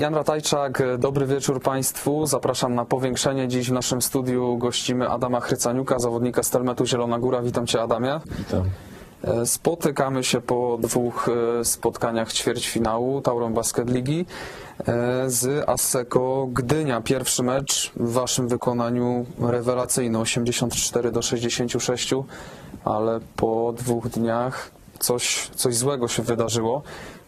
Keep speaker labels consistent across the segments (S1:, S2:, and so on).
S1: Jan Ratajczak, dobry wieczór Państwu. Zapraszam na powiększenie. Dziś w naszym studiu gościmy Adama Chrycaniuka, zawodnika Stelmetu Zielona Góra. Witam Cię Adamie.
S2: Witam.
S1: E, Spotykamy się po dwóch e, spotkaniach ćwierćfinału Tauron Basket Ligi e, z Asseco Gdynia. Pierwszy mecz w Waszym wykonaniu rewelacyjny, 84 do 66, ale po dwóch dniach coś, coś złego się wydarzyło.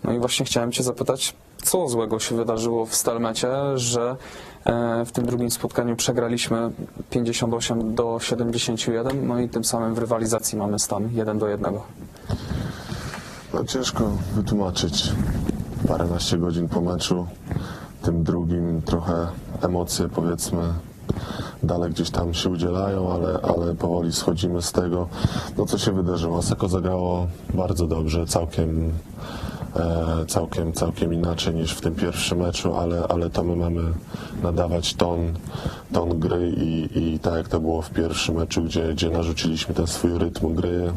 S1: No i właśnie chciałem Cię zapytać, co złego się wydarzyło w Stelmecie, że e, w tym drugim spotkaniu przegraliśmy 58 do 71, no i tym samym w rywalizacji mamy stan 1 do 1.
S2: No, ciężko wytłumaczyć paręnaście godzin po meczu. Tym drugim trochę emocje powiedzmy dalej gdzieś tam się udzielają, ale, ale powoli schodzimy z tego. No co się wydarzyło? Seko zagrało bardzo dobrze, całkiem, całkiem, całkiem inaczej niż w tym pierwszym meczu, ale, ale to my mamy nadawać ton, ton gry i, i tak jak to było w pierwszym meczu, gdzie, gdzie narzuciliśmy ten swój rytm gry,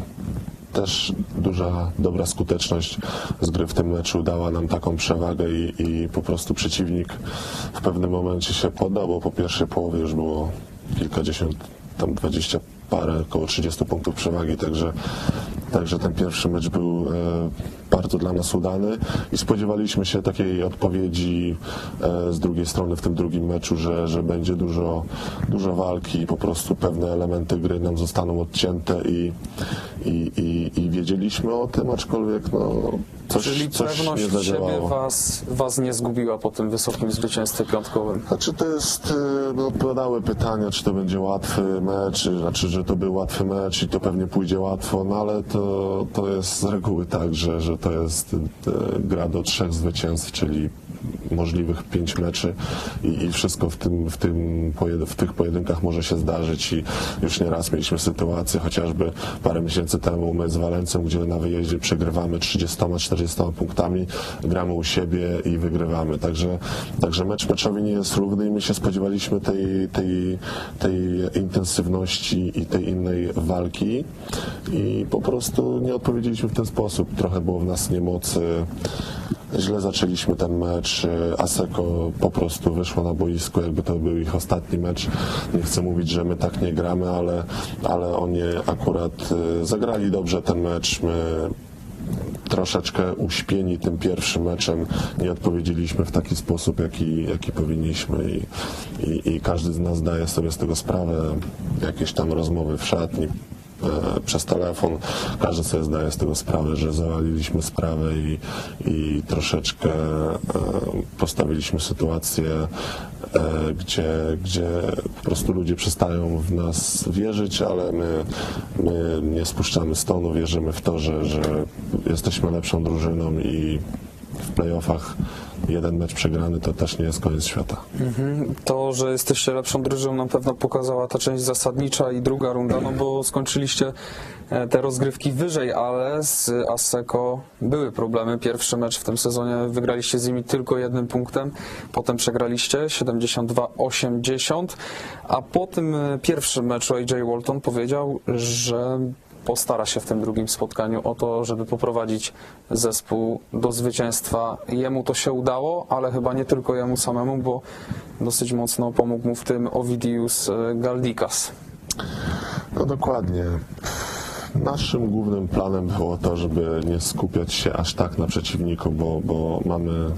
S2: też duża, dobra skuteczność z gry w tym meczu dała nam taką przewagę i, i po prostu przeciwnik w pewnym momencie się poddał, bo po pierwszej połowie już było kilkadziesiąt, tam dwadzieścia parę, około 30 punktów przewagi, także, także ten pierwszy mecz był e, bardzo dla nas udany i spodziewaliśmy się takiej odpowiedzi e, z drugiej strony w tym drugim meczu, że, że będzie dużo, dużo walki i po prostu pewne elementy gry nam zostaną odcięte i, i, i, i wiedzieliśmy o tym, aczkolwiek no, coś,
S1: Czyli
S2: coś nie
S1: pewność siebie
S2: zadziałało.
S1: was, was nie zgubiła po tym wysokim zwycięstwie piątkowym.
S2: Znaczy to jest, y, no, padały pytania, czy to będzie łatwy mecz, znaczy, że to był łatwy mecz i to pewnie pójdzie łatwo, no ale to, to jest z reguły tak, że, że to jest y, gra do trzech zwycięstw, czyli możliwych pięć meczy i, i wszystko w, tym, w, tym w tych pojedynkach może się zdarzyć i już nieraz mieliśmy sytuację, chociażby parę miesięcy temu my z Walencją, gdzie na wyjeździe przegrywamy 30-40 punktami, gramy u siebie i wygrywamy, także, także mecz meczowi nie jest równy i my się spodziewaliśmy tej, tej, tej intensywności i tej innej walki i po prostu nie odpowiedzieliśmy w ten sposób, trochę było w nas niemocy, Źle zaczęliśmy ten mecz. Aseko po prostu wyszło na boisko, jakby to był ich ostatni mecz. Nie chcę mówić, że my tak nie gramy, ale, ale oni akurat y, zagrali dobrze ten mecz. My troszeczkę uśpieni tym pierwszym meczem nie odpowiedzieliśmy w taki sposób, jaki, jaki powinniśmy i, i, i każdy z nas zdaje sobie z tego sprawę. Jakieś tam rozmowy w szatni, przez telefon. Każdy sobie zdaje z tego sprawę, że zawaliliśmy sprawę i, i troszeczkę e, postawiliśmy sytuację, e, gdzie, gdzie po prostu ludzie przestają w nas wierzyć, ale my, my nie spuszczamy stonu, wierzymy w to, że, że jesteśmy lepszą drużyną i w playoffach jeden mecz przegrany to też nie jest koniec świata.
S1: To, że jesteście lepszą drużyną na pewno pokazała ta część zasadnicza i druga runda, no bo skończyliście e, te rozgrywki wyżej, ale z Asseco były problemy. Pierwszy mecz w tym sezonie wygraliście z nimi tylko jednym punktem, potem przegraliście 72-80, a po tym e, pierwszym meczu AJ Walton powiedział, że postara się w tym drugim spotkaniu o to, żeby poprowadzić zespół do zwycięstwa. Jemu to się udało, ale chyba nie tylko jemu samemu, bo dosyć mocno pomógł mu w tym Ovidius e, Galdikas.
S2: No dokładnie. Naszym głównym planem było to, żeby nie skupiać się aż tak na przeciwniku, bo, bo mamy,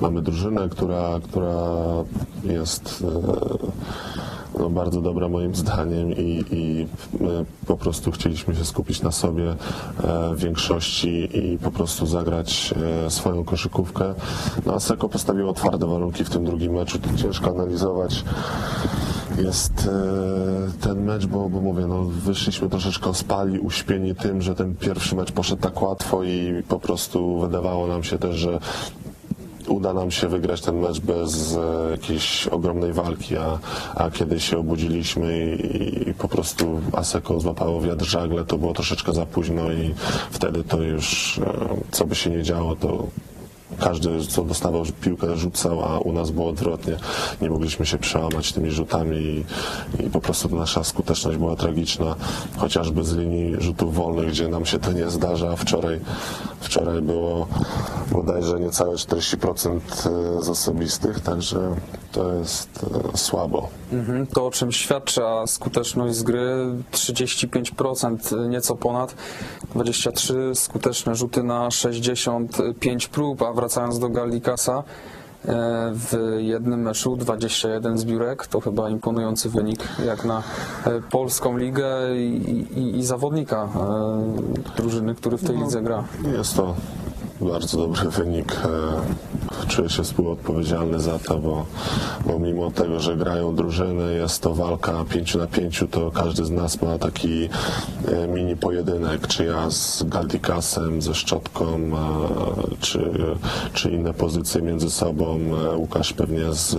S2: mamy drużynę, która, która jest e, no, bardzo dobra moim zdaniem i, i my po prostu chcieliśmy się skupić na sobie e, w większości i po prostu zagrać e, swoją koszykówkę. No a Seko postawiło twarde warunki w tym drugim meczu, to ciężko analizować jest e, ten mecz, bo, bo mówię, no, wyszliśmy troszeczkę ospali, uśpieni tym, że ten pierwszy mecz poszedł tak łatwo i po prostu wydawało nam się też, że uda nam się wygrać ten mecz bez e, jakiejś ogromnej walki, a, a kiedy się obudziliśmy i, i po prostu Aseko złapało wiatr żagle, to było troszeczkę za późno i wtedy to już, e, co by się nie działo, to każdy co dostawał piłkę rzucał, a u nas było odwrotnie. Nie mogliśmy się przełamać tymi rzutami i, i po prostu nasza skuteczność była tragiczna, chociażby z linii rzutów wolnych, gdzie nam się to nie zdarza. Wczoraj, wczoraj było bodajże niecałe 40% z osobistych, także to jest e, słabo.
S1: Mhm, To o czym świadczy, a skuteczność z gry 35%, nieco ponad 23 skuteczne rzuty na 65 prób, a wracając do Gallikasa e, w jednym meczu 21 zbiórek, to chyba imponujący wynik jak na e, polską ligę i, i, i zawodnika e, drużyny, który w tej lidze gra.
S2: Jest to bardzo dobry wynik. E, Czuję się współodpowiedzialny za to, bo, bo mimo tego, że grają drużyny, jest to walka 5 na 5, to każdy z nas ma taki e, mini pojedynek, czy ja z Galdikasem, ze Szczotką, e, czy, czy inne pozycje między sobą, Łukasz pewnie z,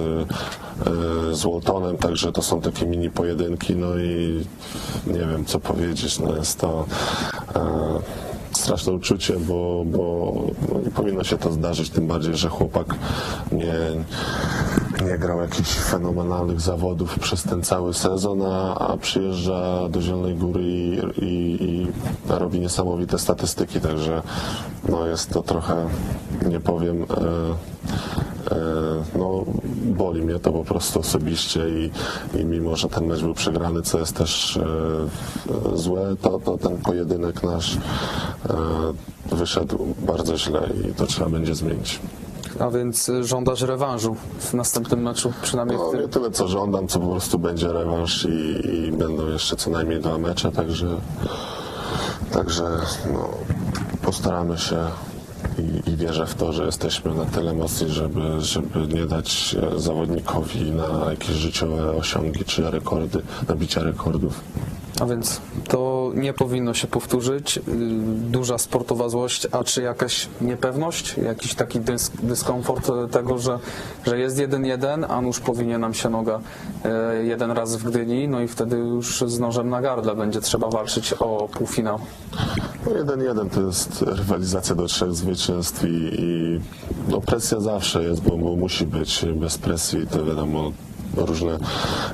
S2: z także to są takie mini pojedynki, no i nie wiem co powiedzieć, no jest to straszne uczucie, bo, bo no, nie powinno się to zdarzyć, tym bardziej, że chłopak nie, nie grał jakichś fenomenalnych zawodów przez ten cały sezon, a, a przyjeżdża do Zielonej Góry i, i, i robi niesamowite statystyki, także no, jest to trochę, nie powiem, e, e, no, boli mnie to po prostu osobiście i, i mimo, że ten mecz był przegrany, co jest też e, złe, to, to ten pojedynek nasz e, wyszedł bardzo źle i to trzeba będzie zmienić.
S1: A więc y, żądasz rewanżu w następnym meczu, przynajmniej w
S2: No,
S1: tym.
S2: nie tyle co żądam, co po prostu będzie rewanż i, i będą jeszcze co najmniej dwa mecze, także, także no, postaramy się i, i wierzę w to, że jesteśmy na tyle mocni, żeby, żeby nie dać e, zawodnikowi na jakieś życiowe osiągi czy rekordy, nabicia rekordów.
S1: A więc to nie powinno się powtórzyć. Yy, Duża sportowa złość, a czy jakaś niepewność, jakiś taki dys dyskomfort e, tego, że, że jest 1-1, a nuż powinien nam się noga e, jeden raz w Gdyni, no i wtedy już z nożem na gardle będzie trzeba walczyć o półfinał.
S2: No 1-1 to jest rywalizacja do trzech zwycięstw i, i no presja zawsze jest, bo, bo musi być. Bez presji to wiadomo różne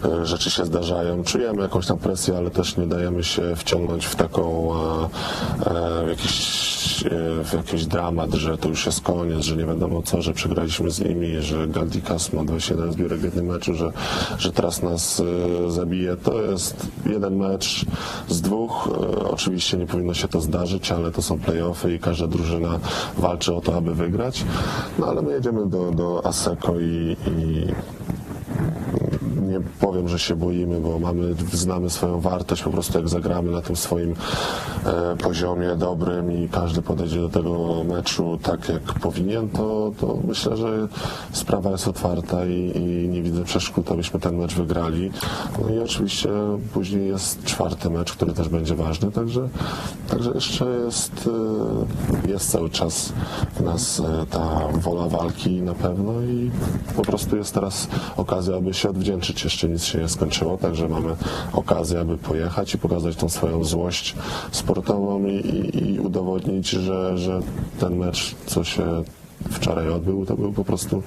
S2: e, rzeczy się zdarzają. Czujemy jakąś tam presję, ale też nie dajemy się wciągnąć w taką e, e, w jakiś, w jakiś dramat, że to już jest koniec, że nie wiadomo co, że przegraliśmy z nimi, że Galdikas ma 21 zbiórek w jednym meczu, że, że teraz nas zabije. To jest jeden mecz z dwóch. Oczywiście nie powinno się to zdarzyć, ale to są playoffy i każda drużyna walczy o to, aby wygrać. No ale my jedziemy do, do Aseko i, i powiem, że się boimy, bo mamy, znamy swoją wartość, po prostu jak zagramy na tym swoim e, poziomie dobrym i każdy podejdzie do tego meczu tak jak powinien, to, to myślę, że sprawa jest otwarta i, i nie widzę przeszkód, abyśmy ten mecz wygrali. No i oczywiście później jest czwarty mecz, który też będzie ważny, także, także jeszcze jest, e, jest cały czas w nas e, ta wola walki na pewno i po prostu jest teraz okazja, aby się odwdzięczyć. Jeszcze nic się nie skończyło, także mamy okazję, aby pojechać i pokazać tą swoją złość sportową i, i, i udowodnić, że, że ten mecz, co się wczoraj odbył, to był po prostu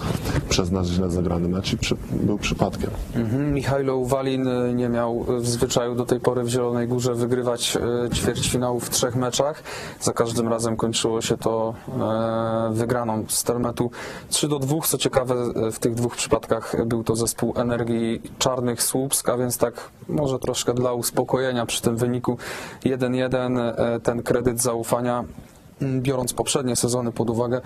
S2: przez nas źle zagrany mecz i przy, był przypadkiem.
S1: Mhm. Michajlo y, nie miał y, w zwyczaju do tej pory w Zielonej Górze wygrywać y, ćwierćfinału w trzech meczach. Za każdym razem kończyło się to e, wygraną z Termetu 3 do 2. Co ciekawe, w tych dwóch przypadkach był to zespół Energii Czarnych Słupsk, a więc tak może troszkę dla uspokojenia przy tym wyniku 1-1 e, ten kredyt zaufania biorąc poprzednie sezony pod uwagę,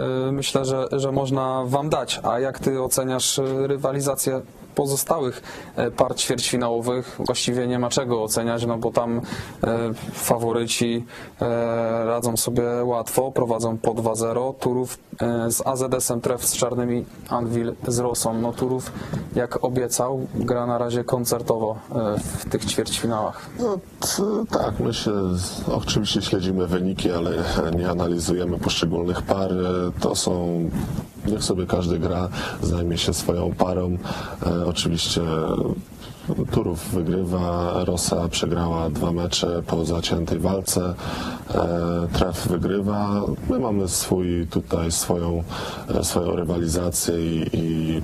S1: e, myślę, że, że można Wam dać. A jak Ty oceniasz e, rywalizację pozostałych e, par ćwierćfinałowych? Właściwie nie ma czego oceniać, no bo tam e, faworyci e, radzą sobie łatwo, prowadzą po 2-0. Turów z AZS-em Tref z Czarnymi, Anvil z Rosą. No Turów, jak obiecał, gra na razie koncertowo w tych ćwierćfinałach.
S2: No tak, my się oczywiście śledzimy wyniki, ale nie analizujemy poszczególnych par. To są, niech sobie każdy gra, zajmie się swoją parą. E, oczywiście Turów wygrywa, Rosa przegrała dwa mecze po zaciętej walce, e, Tref wygrywa. My mamy swój tutaj swoją, e, swoją rywalizację i, i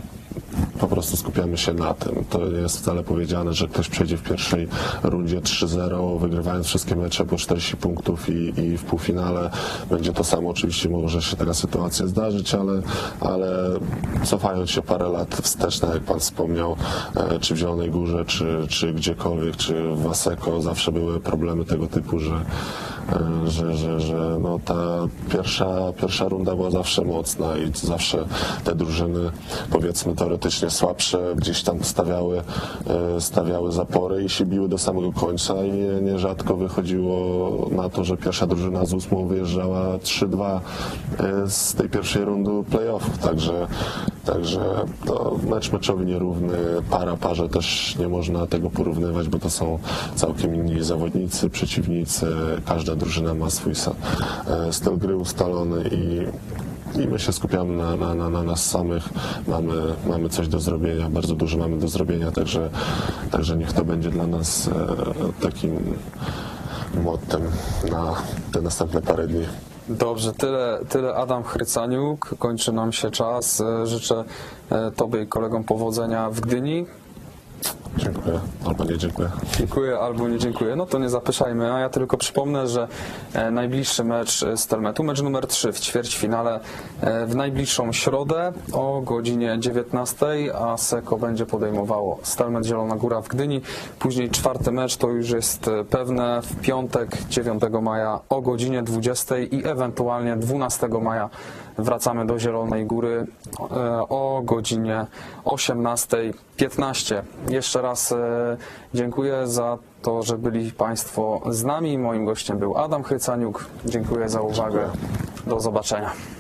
S2: po prostu skupiamy się na tym. To nie jest wcale powiedziane, że ktoś przejdzie w pierwszej rundzie 3-0, wygrywając wszystkie mecze po 40 punktów i, i w półfinale będzie to samo. Oczywiście może się taka sytuacja zdarzyć, ale, ale cofając się parę lat wstecz, tak jak Pan wspomniał, e, czy w Zielonej Górze, czy, czy gdziekolwiek, czy w Waseko, zawsze były problemy tego typu, że, że, że, że no ta pierwsza, pierwsza runda była zawsze mocna i zawsze te drużyny, powiedzmy teoretycznie słabsze, gdzieś tam stawiały, e, stawiały zapory i się biły do samego końca i nie- nierzadko wychodziło na to, że pierwsza drużyna z ósmą wyjeżdżała 3-2 e, z tej pierwszej rundy playoffów, także, także to mecz meczowi nierówny, para parze też nie można tego porównywać, bo to są całkiem inni zawodnicy, przeciwnicy, każda drużyna ma swój e, styl gry ustalony i i my się skupiamy na, na, na, na nas samych. Mamy, mamy coś do zrobienia, bardzo dużo mamy do zrobienia, także, także niech to będzie dla nas e, takim mottem na te następne parę dni.
S1: Dobrze, tyle, tyle Adam Chrycaniuk. Kończy nam się czas. E, Życzę e, Tobie i kolegom powodzenia w Gdyni.
S2: Dziękuję, albo nie dziękuję.
S1: Dziękuję albo nie dziękuję. No to nie zapyszajmy, a ja tylko przypomnę, że e, najbliższy mecz z Telmetu, mecz numer 3 w ćwierćfinale e, w najbliższą środę o godzinie 19, a Seko będzie podejmowało Stelmet Zielona Góra w Gdyni. Później czwarty mecz to już jest e, pewne w piątek 9 maja o godzinie 20 i ewentualnie 12 maja wracamy do Zielonej Góry e, o godzinie 18.15. Jeszcze raz e, dziękuję za to, że byli Państwo z nami. Moim gościem był Adam Chrycaniuk. Dziękuję za uwagę. Do zobaczenia.